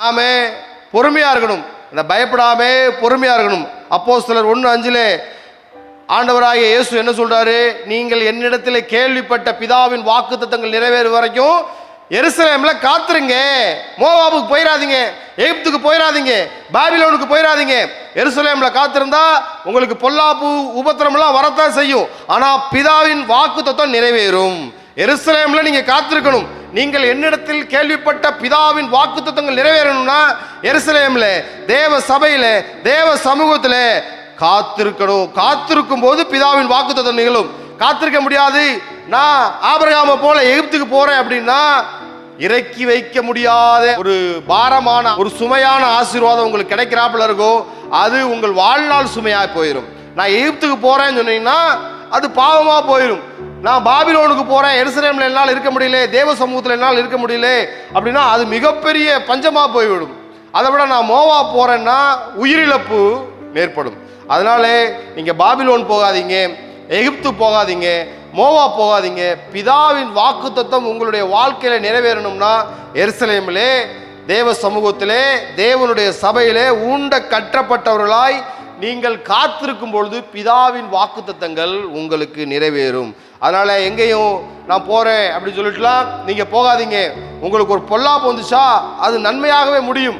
நாம பொறுமையா இருக்கணும். இந்த பயப்படாமே பொறுமையா இருக்கணும். அப்போ சிலர் ஒன்று அஞ்சிலே ஆண்டவராக இயேசு என்ன சொல்றாரு? நீங்கள் என்னிடத்தில் கேள்விப்பட்ட பிதாவின் வாக்குத்தத்தங்கள் நிறைவேறும் வரைக்கும் எருசலேம்ல காத்துருங்க. மோவாபுக்கு போயிடாதீங்க எகிப்துக்கு போயிடாதீங்க பாபிலோனுக்கு போயிடாதீங்க எருசலேம்ல காத்திருந்தா உங்களுக்கு பொல்லாப்பு உபத்திரமெல்லாம் வரத்தான் செய்யும். ஆனா பிதாவின் வாக்குத்தத்தம் நிறைவேறும். எருசலேம்ல நீங்க காத்திருக்கணும். நீங்கள் என்னிடத்தில் கேள்விப்பட்ட பிதாவின் வாக்குத்தத்தங்கள் நிறைவேறணும்னா எருசலேம்ல தேவ சபையில தேவ சமூகத்துல காத்திருக்கணும். காத்திருக்கும் போது பிதாவின் வாக்குத்தத்தம் நிகழும். காத்திருக்க முடியாது. நான் ஆபரகாம போல எகிப்துக்கு போறேன் அப்படின்னா இறக்கி வைக்க முடியாத ஒரு பாரமான ஒரு சுமையான ஆசீர்வாதம் உங்களுக்கு கிடைக்கிறாப்புல இருக்கும் அது உங்கள் வாழ்நாள் சுமையாக போயிடும் நான் எகிப்துக்கு போறேன்னு சொன்னீங்கன்னா அது பாவமாக போயிடும் நான் பாபிலோனுக்கு போறேன் எருசலேம்ல என்னால் இருக்க முடியல தேவ சமூகத்தில் என்னால் இருக்க முடியல அப்படின்னா அது மிகப்பெரிய பஞ்சமா போய்விடும். அதை விட நான் மோவா போறேன்னா உயிரிழப்பு ஏற்படும். அதனால நீங்க பாபிலோன் போகாதீங்க எகிப்து போகாதீங்க மோவா போகாதீங்க. பிதாவின் வாக்குத்தத்தம் உங்களுடைய வாழ்க்கையில நிறைவேறணும்னா எருசலேமிலே தேவ சமூகத்திலே தேவனுடைய சபையிலே உண்ட கற்றப்பட்டவர்களாய் நீங்கள் காத்திருக்கும் பொழுது பிதாவின் வாக்குத்தத்தங்கள் உங்களுக்கு நிறைவேறும். அதனால் எங்கேயும் நான் போகிறேன் அப்படின்னு சொல்லிட்டுலாம் நீங்கள் போகாதீங்க. உங்களுக்கு ஒரு பொல்லாப்பு வந்துச்சா அது நன்மையாகவே முடியும்.